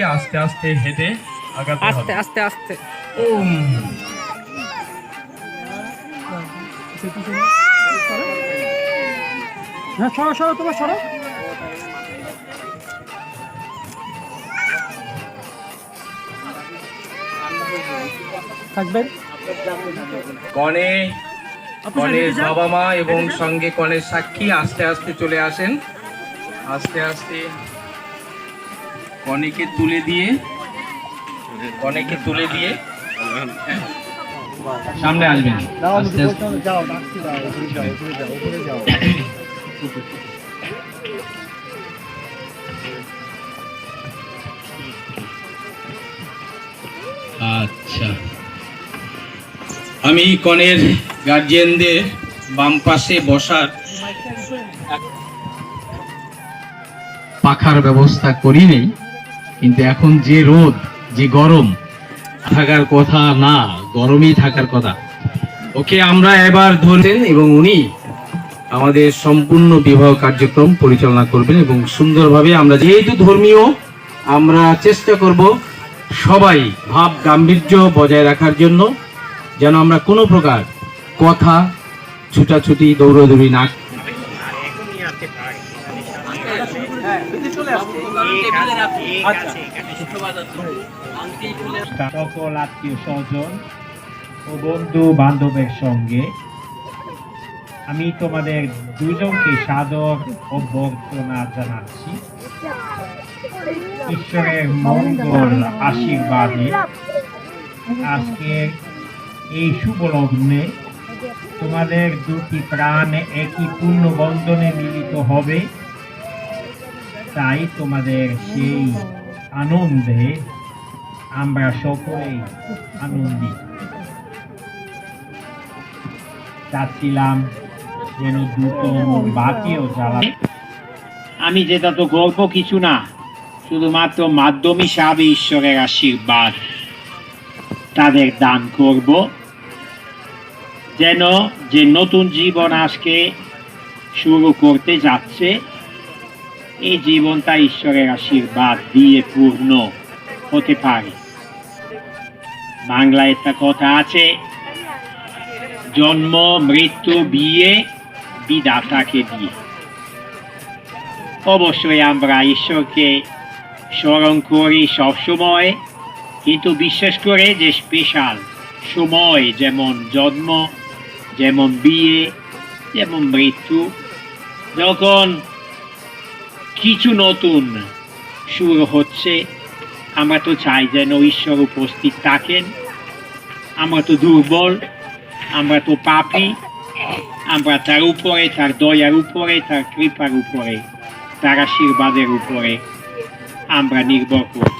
সাক্ষী আস্তে আস্তে হেঁটে আগাতে আস্তে আস্তে আস্তে। ওম হ্যাঁ সরো সরো তোমার সরো। থাকবেন? কনে কনের বাবা মা এবং সঙ্গে কনের সাক্ষী আস্তে আস্তে চলে আসেন। আস্তে আস্তে। কনেকে তুলে দিয়ে কনেকে তুলে দিয়ে সামনে আসবেন। আচ্ছা। আমি কনের গার্জিয়ানদের বাম পাশে বসার পাখার ব্যবস্থা করি নেই। কিন্তু এখন যে রোদ, যে গরম, থাকার কথা না, গরমই থাকার কথা। ওকে, আমরা এবার ধরেন এবং উনি আমাদের সম্পূর্ণ বিবাহ কার্যক্রম পরিচালনা করবেন এবং সুন্দরভাবে আমরা যেহেতু ধর্মীয়, আমরা চেষ্টা করব সবাই ভাব গাম্ভীর্য বজায় রাখার জন্য যেন আমরা কোনো প্রকার কথা, ছুটাছুটি, দৌড়দৌড়ি না সকল আত্মীয় স্বজন ও বন্ধু বান্ধবের সঙ্গে আমি তোমাদের দুজনকে সাদর অভ্যর্থনা জানাচ্ছি। ঈশ্বরের মঙ্গল আশীর্বাদে আজকে এই শুভ লগ্নে তোমাদের দুটি প্রাণ একই পূর্ণ বন্ধনে মিলিত হবে। তাই তোমাদের সেই আনন্দে আমরা সকলেই আনন্দিত। চাচ্ছিলাম যেন দ্রুত বাতিও জ্বালা আমি যেটা তো গল্প কিছু না, শুধুমাত্র মাধ্যম সাবে ঈশ্বরের আশীর্বাদ। তাদের দান করব। যেন যে নতুন জীবন আজকে শুরু করতে যাচ্ছে, এই জীবনটা ঈশ্বরের আশীর্বাদ দিয়ে পূর্ণ হতে পারে। বাংলায় একটা কথা আছে, জন্ম, মৃত্যু, বিয়ে, বিধাতাকে দিয়ে। অবশ্যই আমরা ঈশ্বরকে স্মরণ করি সবসময়, কিন্তু বিশেষ করে যে স্পেশাল সময়, যেমন জন্ম যেমন বিয়ে, যেমন মৃত্যু, যখন কিছু নতুন শুরু হচ্ছে, আমরা তো চাই যেন ঈশ্বর উপস্থিত থাকেন। আমরা তো দুর্বল, আমরা তো পাপি, আমরা তার উপরে, তার দয়ার উপরে, তার কৃপার উপরে, তার আশীর্বাদের উপরে আমরা নির্ভর করতে